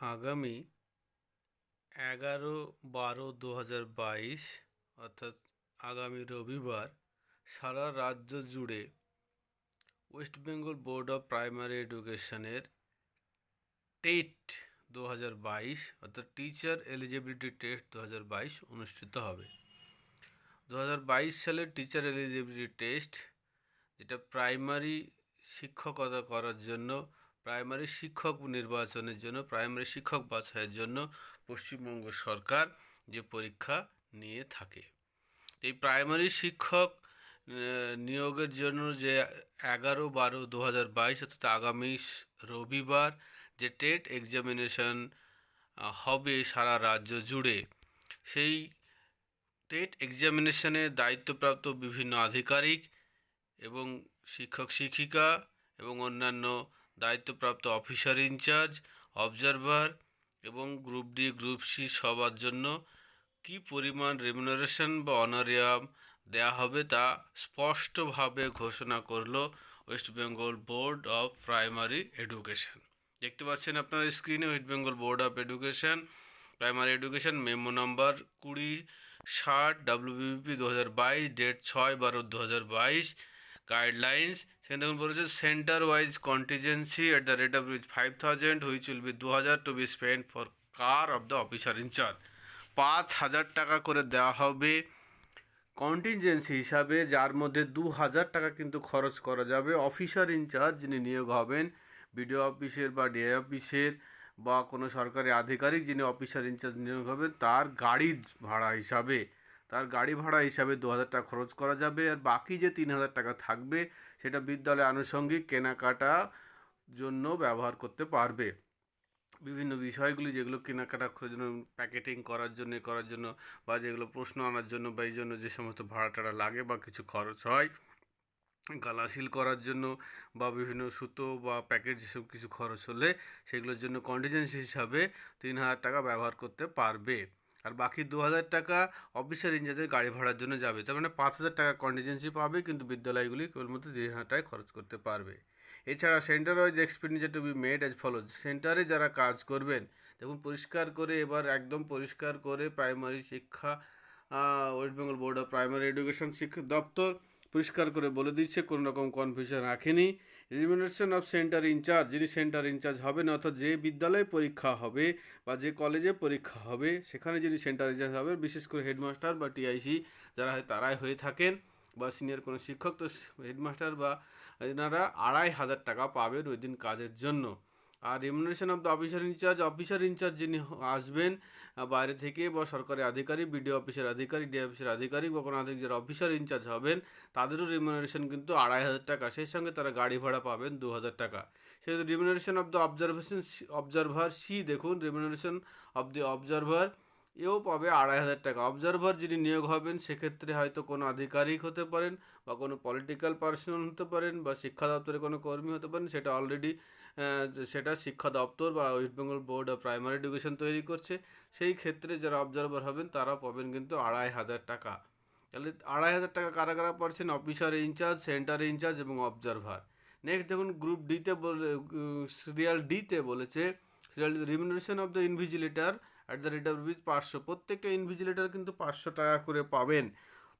আগামী এগারো বারো দু হাজার বাইশ, অর্থাৎ আগামী রবিবার সারা রাজ্য জুড়ে West Bengal board of primary এডুকেশনের টেট দু হাজার বাইশ, অর্থাৎ টিচার এলিজিবিলিটি টেস্ট দু হাজার বাইশ অনুষ্ঠিত হবে। দু হাজার বাইশ সালের টিচার এলিজিবিলিটি টেস্ট, যেটা প্রাইমারি শিক্ষকতা করার জন্য প্রাইমারি শিক্ষক নির্বাচনের জন্য, প্রাইমারি শিক্ষক বাছাইয়ের জন্য পশ্চিমবঙ্গ সরকার যে পরীক্ষা নিয়ে থাকে। এই প্রাইমারি শিক্ষক নিয়োগের জন্য যে এগারো বারো দু হাজার বাইশ, অর্থাৎ আগামী রবিবার যে টেট এক্সামিনেশন হবে সারা রাজ্য জুড়ে, সেই টেট এক্সামিনেশনে দায়িত্বপ্রাপ্ত বিভিন্ন আধিকারিক এবং শিক্ষক শিক্ষিকা এবং অন্যান্য দায়িত্বপ্রাপ্ত অফিসার ইনচার্জ অবজারভার এবং গ্রুপ ডি গ্রুপ সি সবার জন্য কি পরিমাণ রেমুনারেশন বা অনারিয়াম দেয়া হবে তা স্পষ্টভাবে ঘোষণা করল West Bengal board of primary education দেখতে পাচ্ছেন আপনার স্ক্রিনে West Bengal board of education primary education memo number কুড়ি ষাট ডাব্লিউবিপি দু হাজার বাইশ ডেট ছয় বারো দু হাজার বাইশ গাইডলাইন্স সেখানে দেখুন বলেছে centre wise contingency at the rate of rupees five thousand which will be দু হাজার to be spend for car of the officer in charge পাঁচ হাজার টাকা করে দেওয়া হবে কন্টিনজেন্সি হিসাবে, যার মধ্যে দু হাজার টাকা কিন্তু খরচ করা যাবে। অফিসার ইনচার্জ যিনি নিয়োগ হবেন বিডিও অফিসের বা ডিআই অফিসের বা কোনো সরকারি আধিকারিক যিনি অফিসার ইনচার্জ নিয়োগ হবেন, তার গাড়ি ভাড়া হিসাবে তার গাড়ি ভাড়া হিসাবে দু হাজার টাকা খরচ করা যাবে আর বাকি যে তিন হাজার টাকা থাকবে সেটা বিদ্যালয়ে আনুষঙ্গিক কেনাকাটা জন্য ব্যবহার করতে পারবে। বিভিন্ন বিষয়গুলি যেগুলো কেনাকাটা করার জন্য, প্যাকেটিং করার জন্য করার জন্য বা যেগুলো প্রশ্ন আনার জন্য বা এই জন্য যে সমস্ত ভাড়া টাড়া লাগে বা কিছু খরচ হয় গালা সিল করার জন্য বা বিভিন্ন সুতো বা প্যাকেট যেসব কিছু খরচ হলে সেগুলোর জন্য কন্টিজেন্সি হিসাবে তিন হাজার টাকা ব্যবহার করতে পারবে। আর বাকি দু হাজার টাকা অফিসার ইনচার্জের গাড়ি ভাড়ার জন্য যাবে। তার মানে পাঁচ হাজার টাকা কন্টিজেন্সি পাবে, কিন্তু বিদ্যালয়গুলি কেবলমাত্র তিন হাজার খরচ করতে পারবে। এছাড়া centre wise expenditure to be made as follow সেন্টারে যারা কাজ করবেন, দেখুন পরিষ্কার করে এবার একদম পরিষ্কার করে প্রাইমারি শিক্ষা West Bengal board of primary education শিক্ষা দপ্তর পরিষ্কার করে বলে দিচ্ছে, কোনো রকম কনফিউশন রাখেনি। Remuneration of centre in charge যিনি সেন্টার ইনচার্জ হবেন, অর্থাৎ যে বিদ্যালয়ে পরীক্ষা হবে বা যে কলেজে পরীক্ষা হবে, সেখানে যিনি সেন্টার ইনচার্জ হবে বিশেষ করে হেডমাস্টার বা টিআইসি যারা হয় তারাই হয়ে থাকেন বা সিনিয়র কোনো শিক্ষক, তো হেডমাস্টার বা এনারা আড়াই হাজার টাকা পাবেন ওই দিন কাজের জন্য। আর remuneration of the officer in charge officer in charge যিনি আসবেন বাইরে থেকে বা সরকারি আধিকারিক বিডিও অফিসের আধিকারিক ডি অফিসের আধিকারিক বা কোনো আধিকারিক যারা অফিসার ইনচার্জ হবেন, তাদেরও রেমুনারেশন কিন্তু আড়াই হাজার টাকা। সেই সঙ্গে তারা গাড়ি ভাড়া পাবেন দু হাজার টাকা। সেই remuneration of the observation observer C দেখুন রেমুনারেশন অফ দ্য অবজারভার এও পাবে আড়াই হাজার টাকা। অবজারভার যিনি নিয়োগ হবেন, সেক্ষেত্রে হয়তো কোনো আধিকারিক হতে পারেন বা কোনো পলিটিক্যাল পার্সন হতে পারেন বা শিক্ষা দপ্তরে কোনো কর্মী হতে পারেন, সেটা অলরেডি সেটা শিক্ষা দপ্তর বা West Bengal board of primary education তৈরি করছে। সেই ক্ষেত্রে যারা অবজারভার হবেন তারা পাবেন কিন্তু আড়াই হাজার টাকা। তাহলে আড়াই হাজার টাকা কারা কারা পাচ্ছেন অফিসার ইনচার্জ সেন্টার ইনচার্জ এবং অবজারভার নেক্সট দেখুন গ্রুপ ডিতে বলে সিরিয়াল ডিতে বলেছে serial remuneration of the invigilator at the rate of rupees পাঁচশো। প্রত্যেকটা ইনভিজিলেটার কিন্তু পাঁচশো টাকা করে পাবেন।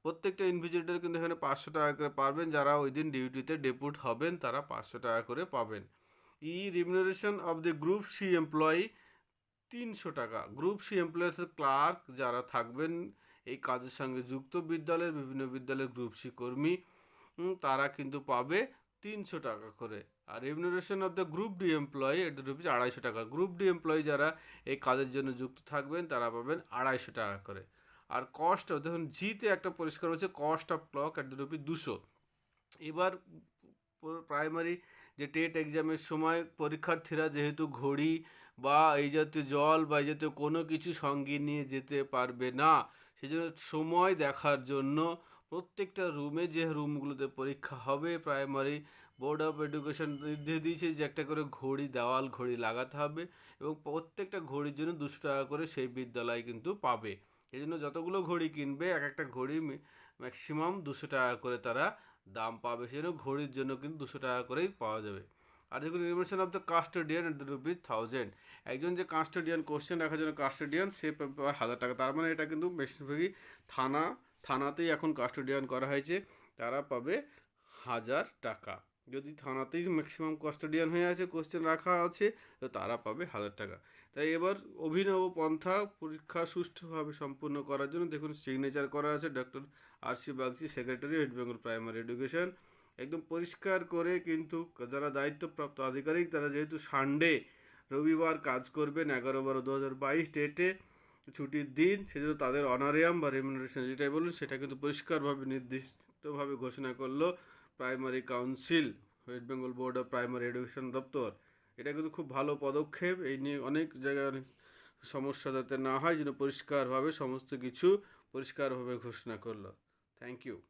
প্রত্যেকটা ইনভিজিলেটার কিন্তু এখানে পাঁচশো টাকা করে পাবেন যারা ওই দিন ডিউটিতে ডেপুট হবেন, তারা পাঁচশো টাকা করে পাবেন। ই remuneration of the group C employee তিনশো টাকা। গ্রুপ সি এমপ্লয়ি ক্লার্ক যারা থাকবেন এই কাজের সঙ্গে যুক্ত বিদ্যালয়ের বিভিন্ন বিদ্যালয়ের গ্রুপ সি কর্মী তারা কিন্তু পাবে তিনশো টাকা করে। আর remuneration of the group D employee at rupees আড়াইশো টাকা। গ্রুপ ডি এমপ্লয়ি যারা এই কাজের জন্য যুক্ত থাকবেন, তারা পাবেন আড়াইশো টাকা করে। আর কস্ট দেখুন জিতে একটা পরিষ্কার হচ্ছে cost of clock at the rupees দুশো। এবার প্রাইমারি যে টেট এক্সামের সময় পরীক্ষার্থীরা যেহেতু ঘড়ি বা এই জাতীয় জল বা এই জাতীয় কোনো কিছু সঙ্গে নিয়ে যেতে পারবে না। সেই জন্য সময় দেখার জন্য প্রত্যেকটা রুমে যে রুমগুলোতে পরীক্ষা হবে, প্রাইমারি, বোর্ড অফ এডুকেশন নির্দেশ দিয়েছে যে একটা করে ঘড়ি, দেওয়াল ঘড়ি লাগাতে হবে এবং প্রত্যেকটা ঘড়ির জন্য দুশো টাকা করে সেই বিদ্যালয় কিন্তু পাবে। এই জন্য যতগুলো ঘড়ি কিনবে, এক একটা ঘড়ি ম্যাক্সিমাম দুশো টাকা করে তারা দাম পাবে সেজন্য ঘড়ির জন্য কিন্তু দুশো টাকা করেই পাওয়া যাবে। আর দেখুন remuneration of the custodian at the rupees thousand একজন যে কাস্টোডিয়ান কোশ্চেন রাখার জন্য কাস্টোডিয়ান সে পাবে হাজার টাকা। তার মানে এটা কিন্তু বেশিরভাগই থানা, থানাতেই এখন কাস্টোডিয়ান করা হয়েছে। তারা পাবে হাজার টাকা। যদি থানাতেই ম্যাক্সিমাম কাস্টোডিয়ান হয়ে আছে কোশ্চেন রাখা আছে, তো তারা পাবে হাজার টাকা। তাই এবার অভিনব পন্থা পরীক্ষা সুষ্ঠুভাবে সম্পূর্ণ করার জন্য দেখুন সিগনেচার করা আছে doctor R C Bagchi, secretary, West Bengal primary education. একদম পরিষ্কার করে কিন্তু যারা দায়িত্বপ্রাপ্ত আধিকারিক, তারা যেহেতু সানডে রবিবার কাজ করবেন এগারো বারো দু হাজার বাইশ ডেটে ছুটির দিন, সেজন্য তাদের অনারিয়াম বা রেমুনারেশন যেটাই বলুন, সেটা কিন্তু পরিষ্কারভাবে, নির্দিষ্টভাবে ঘোষণা করল primary council, West Bengal board of primary education দপ্তর। এটা কিন্তু খুব ভালো পদক্ষেপ, এই নিয়ে অনেক জায়গায় অনেক সমস্যা যাতে না হয়, যেন পরিষ্কারভাবে সমস্ত কিছু পরিষ্কারভাবে ঘোষণা করল। Thank you.